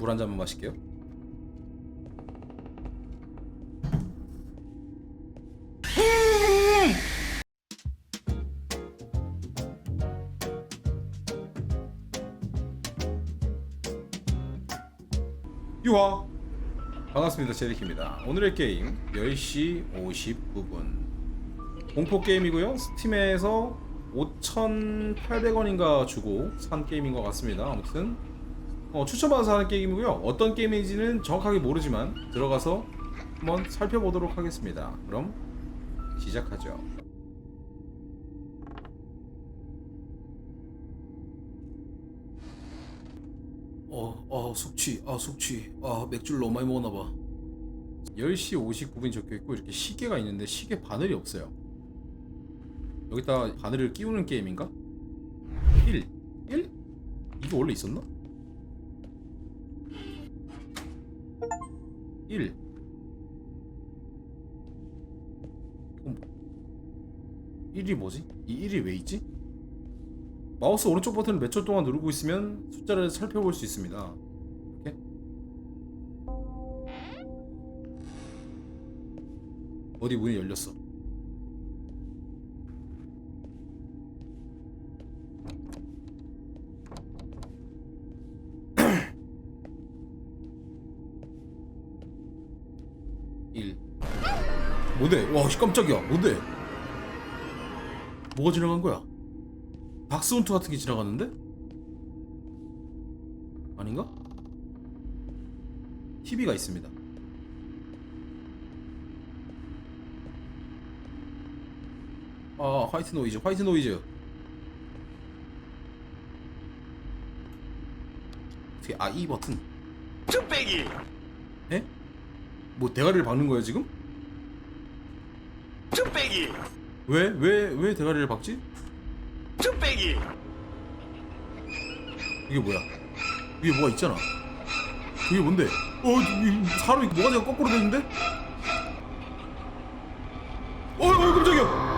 물 한 잔만 마실게요. 유하. 반갑습니다 제리키입니다. 오늘의 게임 10시 59분. 공포 게임이고요. 스팀에서 5,800원인가 주고 산 게임인 것 같습니다. 아무튼 어, 추천받아서 하는 게임이고요 어떤 게임인지는 정확하게 모르지만 들어가서 한번 살펴보도록 하겠습니다 그럼 시작하죠 어, 아 숙취, 아 숙취, 아 맥주를 너무 많이 먹었나 봐. 10시 59분이 적혀있고 이렇게 시계가 있는데 시계 바늘이 없어요 여기다 바늘을 끼우는 게임인가? 1 1? 이거 원래 있었나? 1 이건 뭐 1이 뭐지? 이 1이 왜 있지? 마우스 오른쪽 버튼을 몇 초 동안 누르고 있으면 숫자를 살펴볼 수 있습니다 이렇게 어디 문이 열렸어. 일. 뭔데? 와, 씨, 깜짝이야. 뭔데? 뭐가 지나간 거야? 박스훈트 같은 게 지나갔는데? 아닌가? TV가 있습니다. 아 화이트 노이즈 화이트 노이즈 어떻게 아 이 버튼 쭈빼기 에? 뭐 대가리를 박는 거야 지금? 쭈빼기 왜? 왜? 왜 대가리를 박지? 쭈빼기 이게 뭐야? 위에 뭐가 있잖아 이게 뭔데? 어 이- 사람이 뭐가지가 거꾸로 되는데? 어, 어 깜짝이야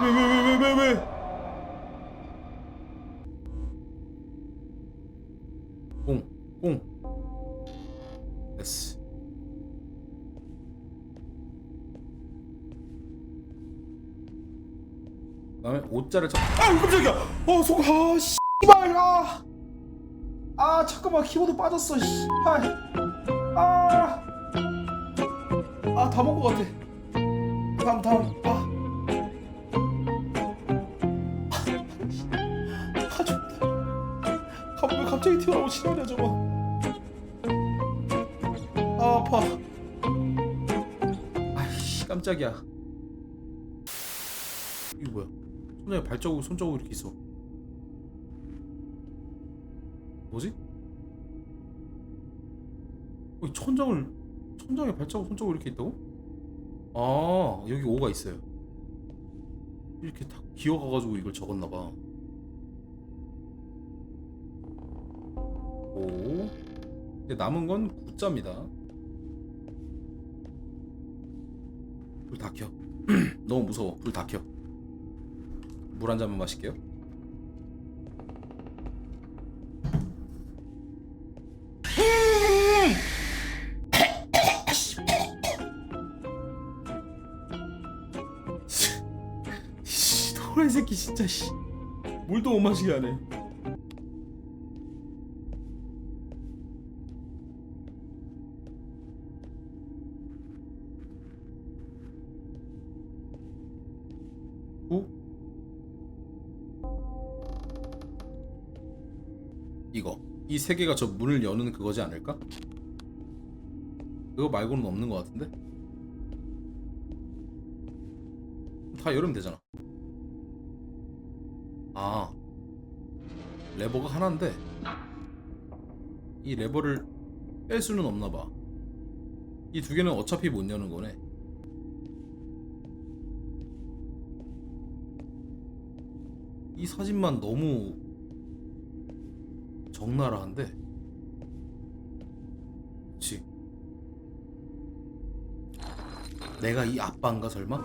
왜 왜 왜 왜 왜 왜, 왜? 공, 공. 옷자를 쳐. 아, 깜짝이야. 어, 속, 아, 씨발, 아, 아, 잠깐만 키보드 빠졌어, 씨발. 아, 아, 다 먹은 것 같아. 다음, 다음, 아. 아, 좋다. 갑, 왜 갑자기 튀어나오고 신호냐, 저거. 아, 아파. 아이씨, 깜짝이야. 이거 뭐야? 손에 발자국, 손자국 이렇게 있어. 뭐지? 어, 이 천장을 천장에 발자국, 손자국 이렇게 있다고? 아, 여기 오가 있어요. 이렇게 다 기어가가지고 이걸 적었나봐. 오. 이제 남은 건 구자입니다. 불 다 켜. 너무 무서워. 불 다 켜. 물 한 잔만 마실게요. 씨, 도라이 새끼 진짜 씨. 물도 못 마시게 하네. 세 개가 저 문을 여는 그거지 않을까? 그거 말고는 없는 것 같은데? 다 열으면 되잖아. 아 레버가 하나인데 이 레버를 뺄 수는 없나 봐. 이 두 개는 어차피 못 여는 거네. 이 사진만 너무 적나라한데 그치 내가 이 아빠인가 설마?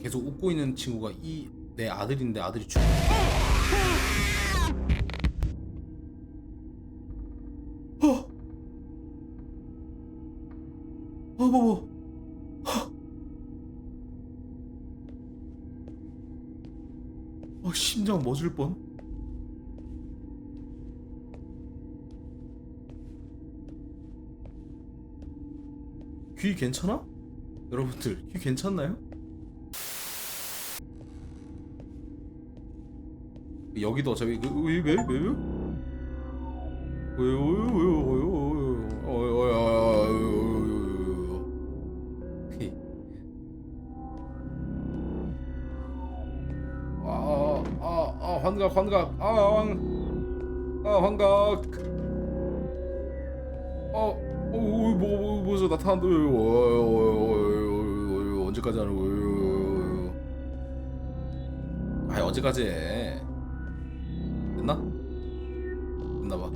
계속 웃고 있는 친구가 이 내 아들인데 아들이 죽어 어! 어, 뭐, 뭐. 어, 심장 멎을 뻔. 귀 괜찮아? 여러분들 귀 괜찮나요? 여기도 어차피 왜왜왜 왜? 왜요? 왜요 왜요 아아아 환각 환각 아환 아 환각 어 오뭐 뭐서 나타난다 언제까지 하는 거예요? 아 언제까지 해? 됐나? 됐나봐.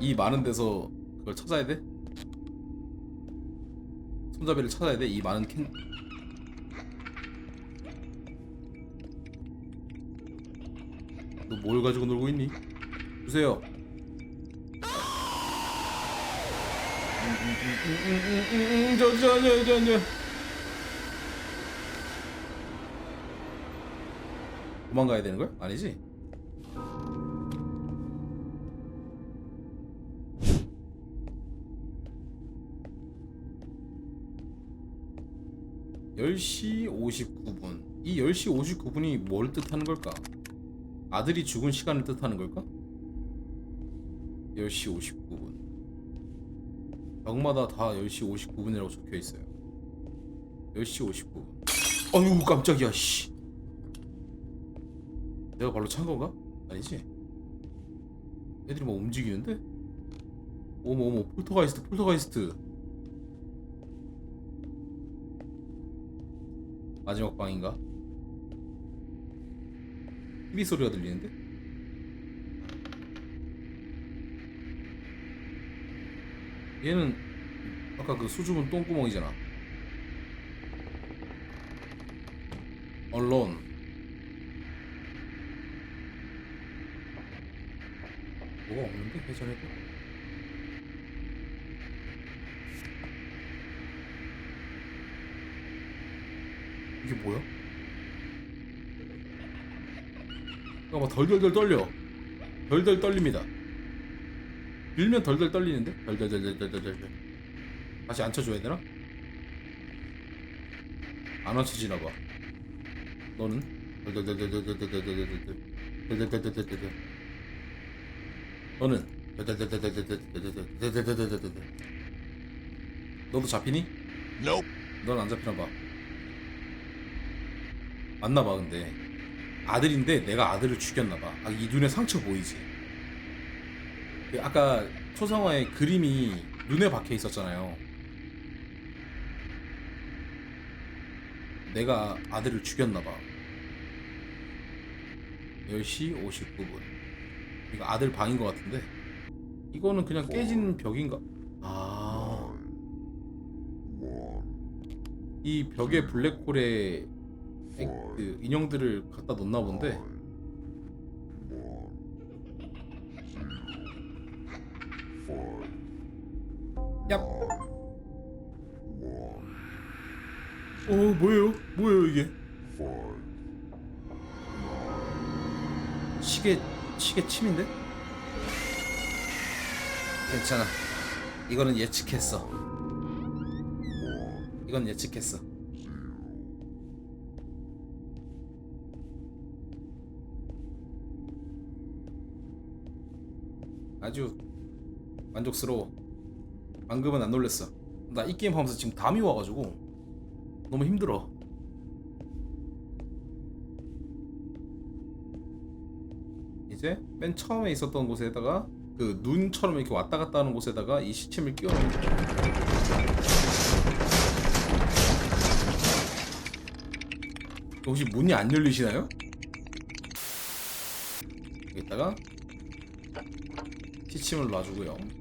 이 많은 데서 그걸 찾아야 돼? 손잡이를 찾아야 돼? 이 많은 캔. 너 뭘 가지고 놀고 있니? 주세요. 저저저저 저. 도망가야 되는 거야? 아니지? (10시 59분) 이 (10시 59분이 뭘 뜻하는 걸까? 아들이 죽은 시간을 뜻하는 걸까? (10시 59분) 벽마다 다 (10시 59분이라고 적혀 있어요 (10시 59분) 아유 깜짝이야 씨 내가 발로 찬 건가? 아니지? 애들이 막 움직이는데? 어머 어머 폴터가이스트 폴터가이스트 마지막 방인가? TV 소리가 들리는데? 얘는 아까 그 수줍은 똥구멍이잖아. 언론 뭐가 없는데? 회전해도? 이게 뭐야? 잠깐만 덜덜덜 떨려. 덜덜 떨립니다 밀면 덜덜 떨리는데 덜덜덜덜덜덜 다시 앉혀줘야 되나? 안 앉혀지나 봐 너는 덜덜덜덜덜덜덜덜덜덜 덜덜덜덜덜덜 너는 너도 잡히니? Nope. 넌안 잡히나 봐. 맞나 봐 근데 아들인데 내가 아들을 죽였나 봐. 아, 이 눈에 상처 보이지? 그 아까 초상화에 그림이 눈에 박혀 있었잖아요. 내가 아들을 죽였나 봐. 10시 59분. 이거 아들 방인 것 같은데 이거는 그냥 깨진 벽인가? 아. 이 벽에 블랙홀에 액- 그 인형들을 갖다 놓나 본데 얍. 어 뭐예요? 뭐예요 이게? 시계 시계 침인데? 괜찮아. 이거는 예측했어. 이건 예측했어. 아주 만족스러워. 방금은 안 놀랬어. 나 이 게임 하면서 지금 담이 와가지고 너무 힘들어. 이제 맨 처음에 있었던 곳에다가 그 눈처럼 이렇게 왔다 갔다 하는 곳에다가 이 시침을 거야. 혹시 문이 안 열리시나요? 여기다가 시침을 놔주고요.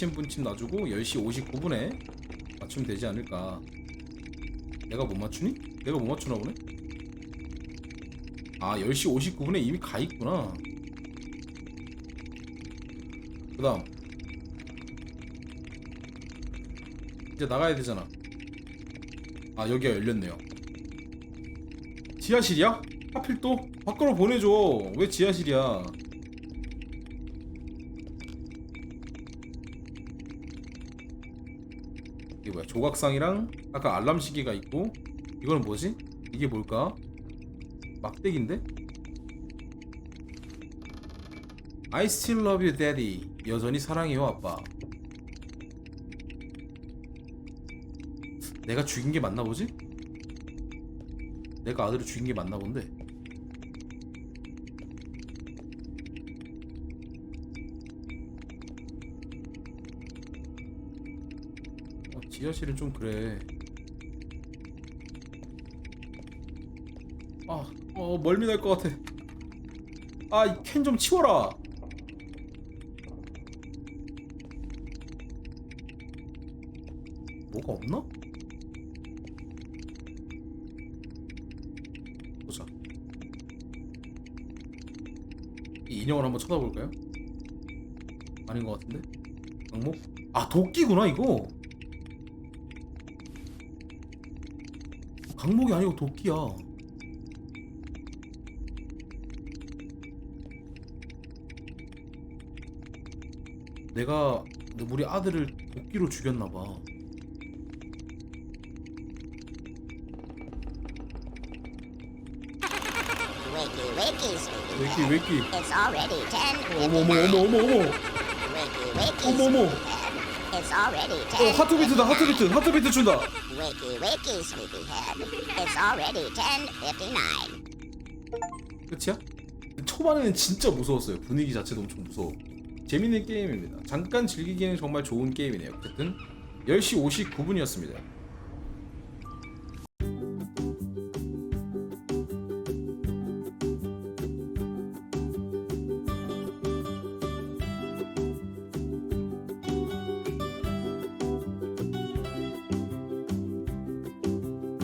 시침 분침 놔주고 10시 59분에 맞추면 되지 않을까. 내가 못 맞추니? 내가 못 맞추나 보네? 아 10시 59분에 이미 가 있구나. 그 다음 이제 나가야 되잖아. 아 여기가 열렸네요. 지하실이야? 하필 또 밖으로 보내줘. 왜 지하실이야? 이게 뭐야? 조각상이랑 아까 알람 시계가 있고 이거는 뭐지? 이게 뭘까? 막대기인데? I still love you, daddy. 여전히 사랑해요, 아빠. 내가 죽인 게 맞나 보지? 내가 아들을 죽인 게 맞나 본데. 지하실은 좀 그래. 아, 어, 멀미 날 것 같아. 아, 이 캔 좀 치워라. 뭐가 없나? 보자. 이 인형을 한번 쳐다볼까요? 아닌 것 같은데? 악목? 아 도끼구나 이거. 강목이 아니고 도끼야. 내가 우리 아들을 도끼로 죽였나 봐. Wakey, wakey, sleepy 왜끼 왜끼. It's already 10. 어머 어머 어머 어머 어머. 어머 어머. 어 10. 하트비트다 하트비트 하트비트 준다. Wakey, wakey, sleepyhead. It's already 10:59. 끝이야? 초반에는 진짜 무서웠어요. 분위기 자체도 엄청 무서워. 재밌는 게임입니다. 잠깐 즐기기에는 정말 좋은 게임이네요. 어쨌든 10시 59분이었습니다.